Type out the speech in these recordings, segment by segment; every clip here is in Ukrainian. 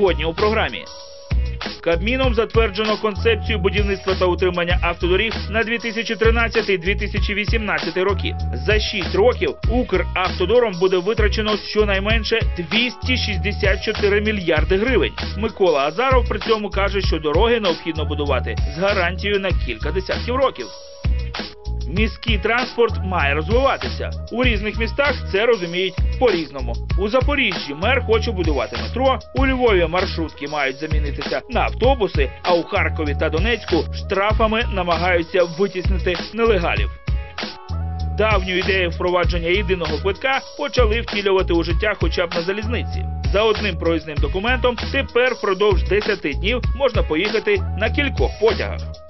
сьогодні у програмі. Кабміном затверджено концепцію будівництва та утримання автодоріг на 2013-2018 роки. За 6 років Укравтодором буде витрачено щонайменше 264 мільярди гривень. Микола Азаров при цьому каже, що дороги необхідно будувати з гарантією на кілька десятків років. Міський транспорт має розвиватися. У різних містах це розуміють по-різному. У Запоріжжі мер хоче будувати метро, у Львові маршрутки мають замінитися на автобуси, а у Харкові та Донецьку штрафами намагаються витіснити нелегалів. Давню ідею впровадження єдиного квитка почали втілювати у життя хоча б на залізниці. За одним проїзним документом тепер впродовж 10 днів можна поїхати на кількох потягах.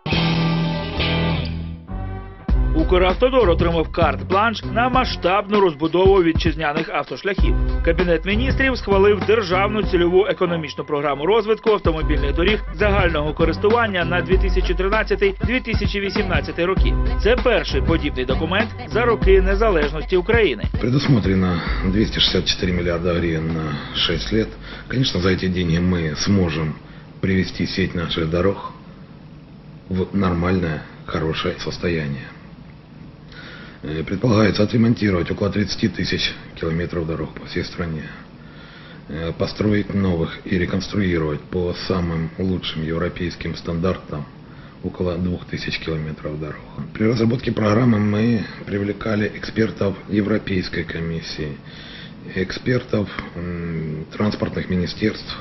Укравтодор отримав карт-бланш на масштабну розбудову вітчизняних автошляхів. Кабінет міністрів схвалив державну цільову економічну програму розвитку автомобільних доріг загального користування на 2013-2018 роки. Це перший подібний документ за роки незалежності України. Предусмотрено 264 миллиарда гривен на 6 лет. Конечно, за эти деньги мы сможем привести сеть наших дорог в нормальное, хорошее состояние. Предполагается отремонтировать около 30 тысяч километров дорог по всей стране. Э, Построить новых и реконструировать по самым лучшим европейским стандартам около 2000 километров дорог. При разработке программы мы привлекали экспертов Европейской комиссии, экспертов транспортных министерств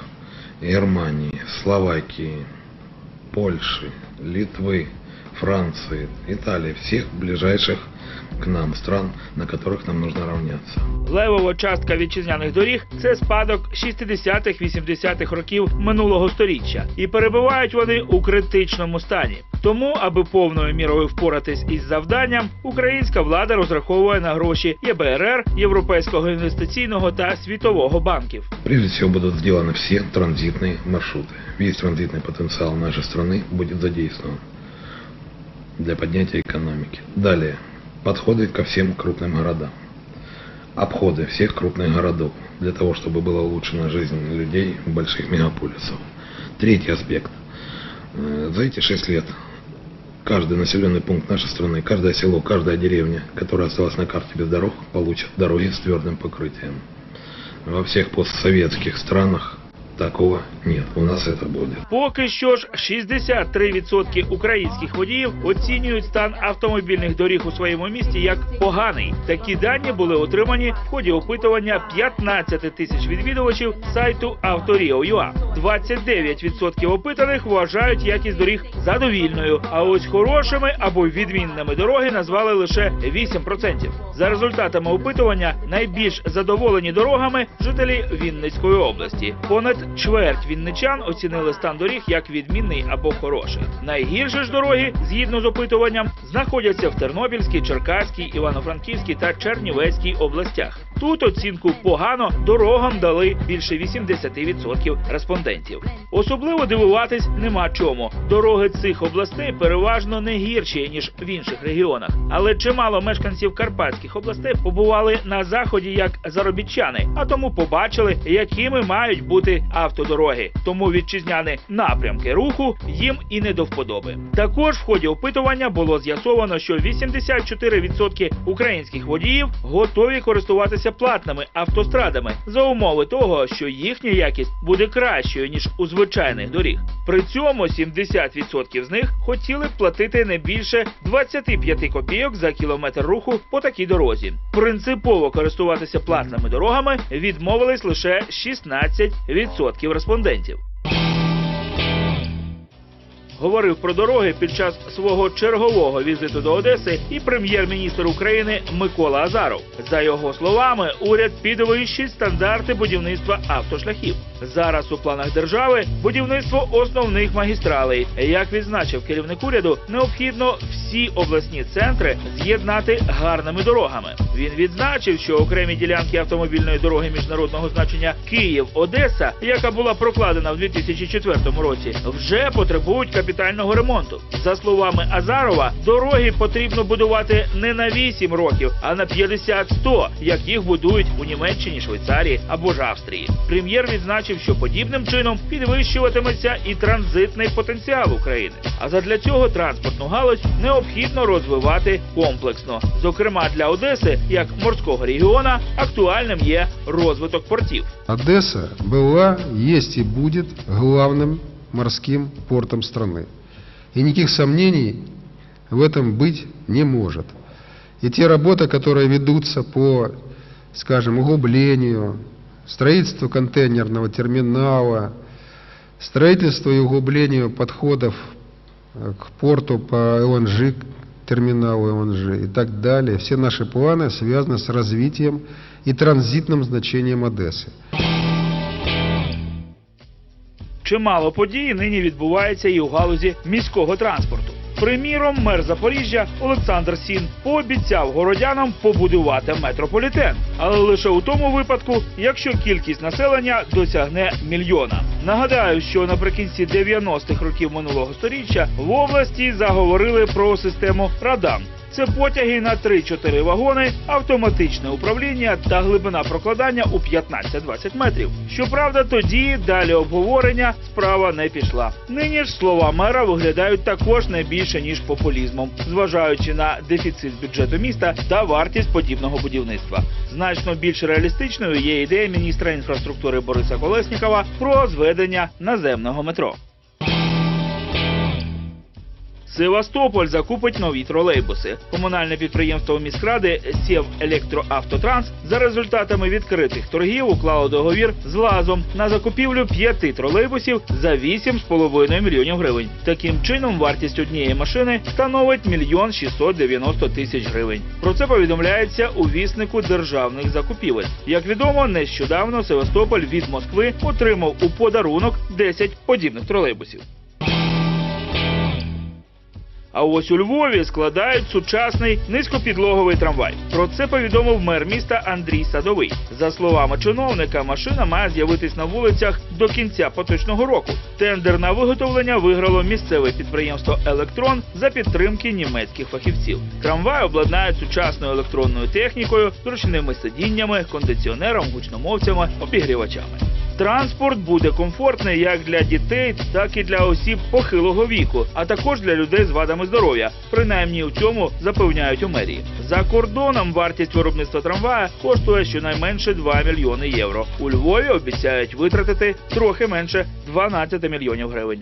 Германии, Словакии, Польши, Литвы, Франции, Италии, всех ближайших к нам стран, на которых нам нужно равняться. Левова частка вітчизняних доріг це спадок 60-х-80-х років минулого сторіччя, і перебувають вони у критичному стані. Тому, аби повною мірою впоратись із завданням, українська влада розраховує на гроші ЄБРР, Європейського інвестиційного та Світового банків. Прежде всего будут сделаны все транзитные маршруты. Весь транзитный потенциал нашей страны будет задействован Для поднятия экономики. Далее. Подходы ко всем крупным городам. Обходы всех крупных городов для того, чтобы была улучшена жизнь людей больших мегаполисов. Третий аспект. Э, За эти шесть лет каждый населенный пункт нашей страны, каждое село, каждая деревня, которая осталась на карте без дорог, получит дороги с твердым покрытием. Во всех постсоветских странах такого нет. У нас это будет. Поки що ж 63% українських водіїв оцінюють стан автомобільних доріг у своєму місті як поганий. Такі дані були отримані в ході опитування 15 тисяч відвідувачів сайту Авторіо.ua. 29% опитаних вважають якість доріг задовільною. А ось хорошими або відмінними дороги назвали лише 8%. За результатами опитування найбільш задоволені дорогами жителі Вінницької області. Понад чверть вінничан оцінили стан доріг як відмінний або хороший. Найгірші ж дороги, згідно з опитуванням, знаходяться в Тернопільській, Черкаській, Івано-Франківській та Чернівецькій областях. Тут оцінку погано дорогам дали більше 80% респондентів. Особливо дивуватись нема чому. Дороги цих областей переважно не гірші ніж в інших регіонах. Але чимало мешканців карпатських областей побували на заході як заробітчани, а тому побачили, якими мають бути автодороги. Тому вітчизняні напрямки руху їм і не до вподоби. Також в ході опитування було з'ясовано, що 84% українських водіїв готові користуватися платними автострадами за умови того, що їхня якість буде кращою ніж у звичайних доріг. При цьому 70% з них хотіли б платити не більше 25 копійок за кілометр руху по такій дорозі. Принципово користуватися платними дорогами відмовились лише 16% респондентів. Говорив про дороги під час свого чергового візиту до Одеси і прем'єр-міністр України Микола Азаров. За його словами, уряд підвищить стандарти будівництва автошляхів. Зараз у планах держави будівництво основних магістралей. Як відзначив керівник уряду, необхідно всі обласні центри з'єднати гарними дорогами. Він відзначив, що окремі ділянки автомобільної дороги міжнародного значення Київ-Одеса, яка була прокладена в 2004 році, вже потребують капітального ремонту. За словами Азарова, дороги потрібно будувати не на 8 років, а на 50-100, як їх будують у Німеччині, Швейцарії або ж Австрії. Прем'єр відзначив, що подібним чином підвищуватиметься і транзитний потенціал України. А задля цього транспортну галузь необхідно розвивати комплексно. Зокрема, для Одеси, як морського регіона, актуальним є розвиток портів. Одесса была, есть и будет главным морским портом страны. И никаких сомнений в этом быть не может. И те работы, которые ведутся по, скажем, углублению, строительству контейнерного терминала, строительству и углублению подходов э, к порту по ЛНЖ, терминалу ЛНЖ и так далее, все наши планы связаны с развитием и транзитным значением Одессы. Чимало подій нині відбувається і у галузі міського транспорту. Приміром, мер Запоріжжя Олександр Сін пообіцяв городянам побудувати метрополітен, але лише у тому випадку, якщо кількість населення досягне мільйона. Нагадаю, що наприкінці 90-х років минулого століття в області заговорили про систему Радан. Це потяги на 3-4 вагони, автоматичне управління та глибина прокладання у 15-20 метрів. Щоправда, тоді далі обговорення справа не пішла. Нині ж слова мера виглядають також не більше ніж популізмом, зважаючи на дефіцит бюджету міста та вартість подібного будівництва. Значно більш реалістичною є ідея міністра інфраструктури Бориса Колеснікова про зведення наземного метро. Севастополь закупить нові тролейбуси. Комунальне підприємство міськради Сєв Електроавтотранс за результатами відкритих торгів уклало договір з лазом на закупівлю п'яти тролейбусів за 8,5 мільйонів гривень. Таким чином, вартість однієї машини становить мільйон 690 тисяч гривень. Про це повідомляється у віснику державних закупівель. Як відомо, нещодавно Севастополь від Москви отримав у подарунок 10 подібних тролейбусів. А ось у Львові складають сучасний низькопідлоговий трамвай. Про це повідомив мер міста Андрій Садовий. За словами чиновника, машина має з'явитись на вулицях до кінця поточного року. Тендер на виготовлення виграло місцеве підприємство Електрон за підтримки німецьких фахівців. Трамвай обладнають сучасною електронною технікою, зручними сидіннями, кондиціонером, гучномовцями, обігрівачами. Транспорт буде комфортний як для дітей, так і для осіб похилого віку, а також для людей з вадами здоров'я. Принаймні у цьому запевняють у мерії. За кордоном вартість виробництва трамвая коштує щонайменше 2 мільйони євро. У Львові обіцяють витратити трохи менше 12 мільйонів гривень.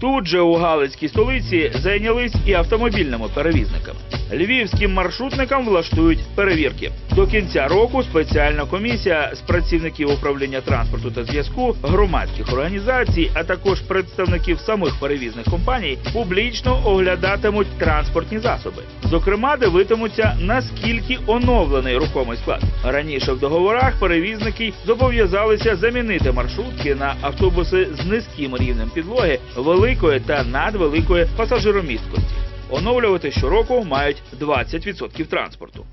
Тут же у Галицькій столиці зайнялись і автомобільними перевізниками. Львівським маршрутникам влаштують перевірки. До кінця року спеціальна комісія з працівників управління транспорту та зв'язку, громадських організацій, а також представників самих перевізних компаній публічно оглядатимуть транспортні засоби. Зокрема, дивитимуться наскільки оновлений рухомий склад. Раніше в договорах перевізники зобов'язалися замінити маршрутки на автобуси з низьким рівнем підлоги, великої та надвеликої пасажиромісткості. Оновлювати щороку мають 20% транспорту.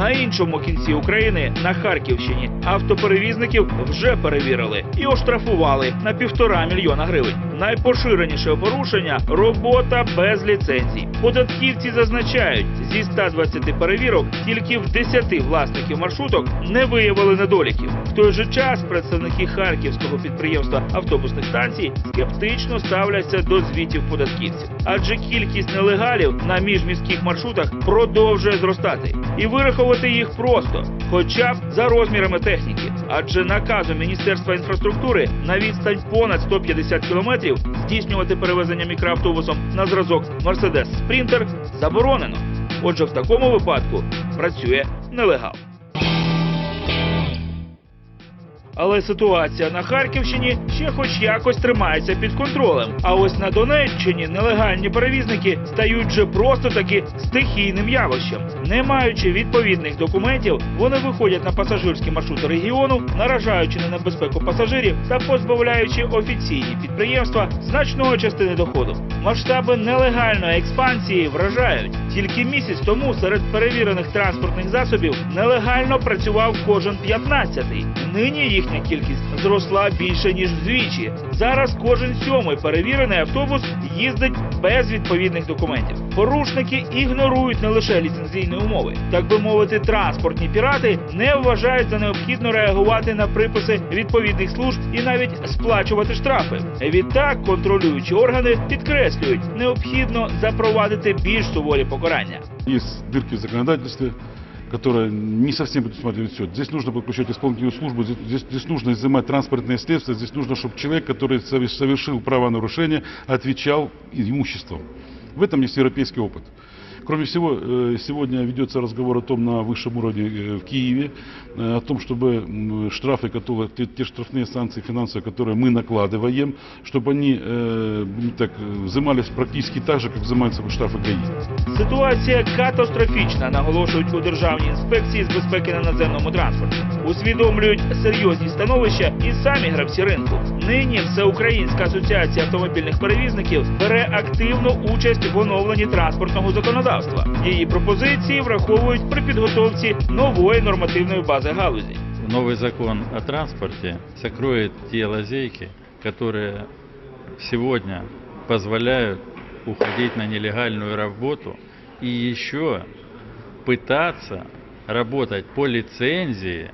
На іншому кінці України, на Харківщині, автоперевізників вже перевірили і оштрафували на півтора мільйона гривень. Найпоширеніше порушення робота без ліцензій. Податківці зазначають, зі 120 перевірок тільки в 10 власників маршруток не виявили недоліків. В той же час представники харківського підприємства автобусних станцій скептично ставляться до звітів податківців, адже кількість нелегалів на міжміських маршрутах продовжує зростати, і вирахувати їх просто, хоча б за розмірами техніки. Адже наказом Міністерства інфраструктури на відстань понад 150 кілометрів здійснювати перевезення мікроавтобусом на зразок Mercedes Sprinter заборонено. Отже, в такому випадку працює нелегал. Але ситуація на Харківщині ще хоч якось тримається під контролем. А ось на Донеччині нелегальні перевізники стають вже просто таки стихійним явищем. Не маючи відповідних документів, вони виходять на пасажирські маршрути регіону, наражаючи на небезпеку пасажирів та позбавляючи офіційні підприємства значної частини доходу. Масштаби нелегальної експансії вражають. Тільки місяць тому серед перевірених транспортних засобів нелегально працював кожен 15-й. Нині їхня кількість зросла більше ніж вдвічі. Зараз кожен сьомий перевірений автобус їздить без відповідних документів. Порушники ігнорують не лише ліцензійні умови, так би мовити, транспортні пірати не вважають за необхідно реагувати на приписи відповідних служб і навіть сплачувати штрафи. Відтак контролюючі органи підкреслюють, необхідно запровадити більш суворі покарання. Есть дырки в которые не совсем предусматривают все. Здесь нужно подключать исполнительную службу, здесь, здесь- нужно изымать транспортные следствия, здесь нужно, чтобы человек, который сове- совершил правонарушение, отвечал имуществом. В этом есть европейский опыт. Кроме всего, э, сегодня ведется разговор о том на высшем уровне э, в Киеве, э, о том, чтобы м, штрафы, которые, те, те штрафные санкции финансовые, которые мы накладываем, чтобы они э, будем так, э, взимались практически так же, как взимаются штрафы ГАИ. Ситуація катастрофічна, наголошують у державній інспекції з безпеки на наземному транспорті. Усвідомлюють серйозні становища і самі гравці ринку. Нині Всеукраїнська асоціація автомобільних перевізників бере активну участь в оновленні транспортного законодавства. Її пропозиції враховують при підготовці нової нормативної бази галузі. Новый закон о транспорте закроет те лазейки, которые сегодня позволяют уходить на нелегальную работу и еще пытаться работать по лицензии,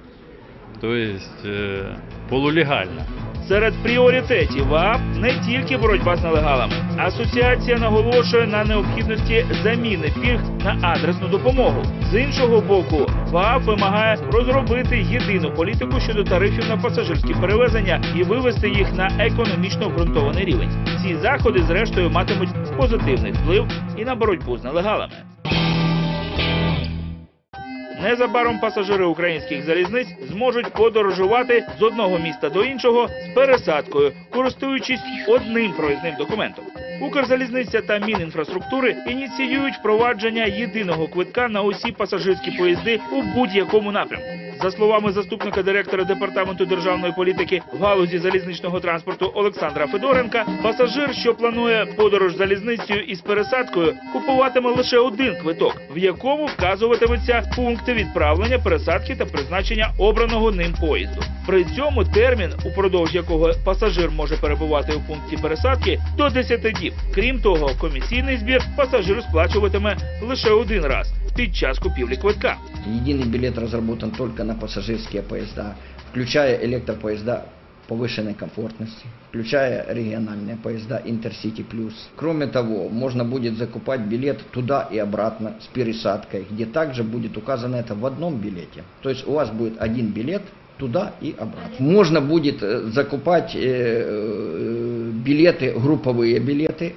то э, полулегально. Серед пріоритетів ВАП не тільки боротьба з нелегалами. Асоціація наголошує на необхідності заміни пільг на адресну допомогу. З іншого боку, ВАП вимагає розробити єдину політику щодо тарифів на пасажирські перевезення і вивести їх на економічно обґрунтований рівень. Ці заходи, зрештою, матимуть позитивний вплив і на боротьбу з нелегалами. Незабаром пасажири українських залізниць зможуть подорожувати з одного міста до іншого з пересадкою, користуючись одним проїзним документом. Укрзалізниця та Мінінфраструктури ініціюють впровадження єдиного квитка на усі пасажирські поїзди у будь-якому напрямку. За словами заступника директора департаменту державної політики в галузі залізничного транспорту Олександра Федоренка, пасажир, що планує подорож залізницею із пересадкою, купуватиме лише один квиток, в якому вказуватиметься пункти відправлення, пересадки та призначення обраного ним поїзду. При цьому термін, упродовж якого пасажир може перебувати у пункті пересадки, до 10 діб. Крім того, комісійний збір пасажир сплачуватиме лише один раз під час купівлі квитка. Единый билет разработан только на пассажирские поезда, включая электропоезда повышенной комфортности, включая региональные поезда Интерсити Плюс. Кроме того, можно будет закупать билет туда и обратно с пересадкой, где также будет указано это в одном билете. То есть у вас будет один билет туда и обратно. Можно будет э, закупать э, э, билеты, групповые билеты, э,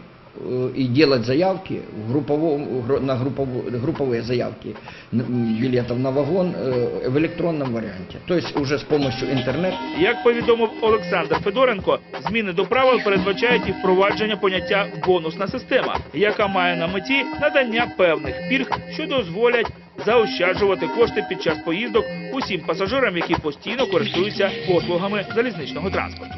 и делать заявки в групповом, гру- на группову- групповые заявки н- билетов на вагон э, в электронном варианте. То есть уже с помощью интернета Як повідомив Олександр Федоренко, зміни до правил передбачають і впровадження поняття бонусна система, яка має на меті надання певних пільг, що дозволять заощаджувати кошти під час поїздок усім пасажирам, які постійно користуються послугами залізничного транспорту.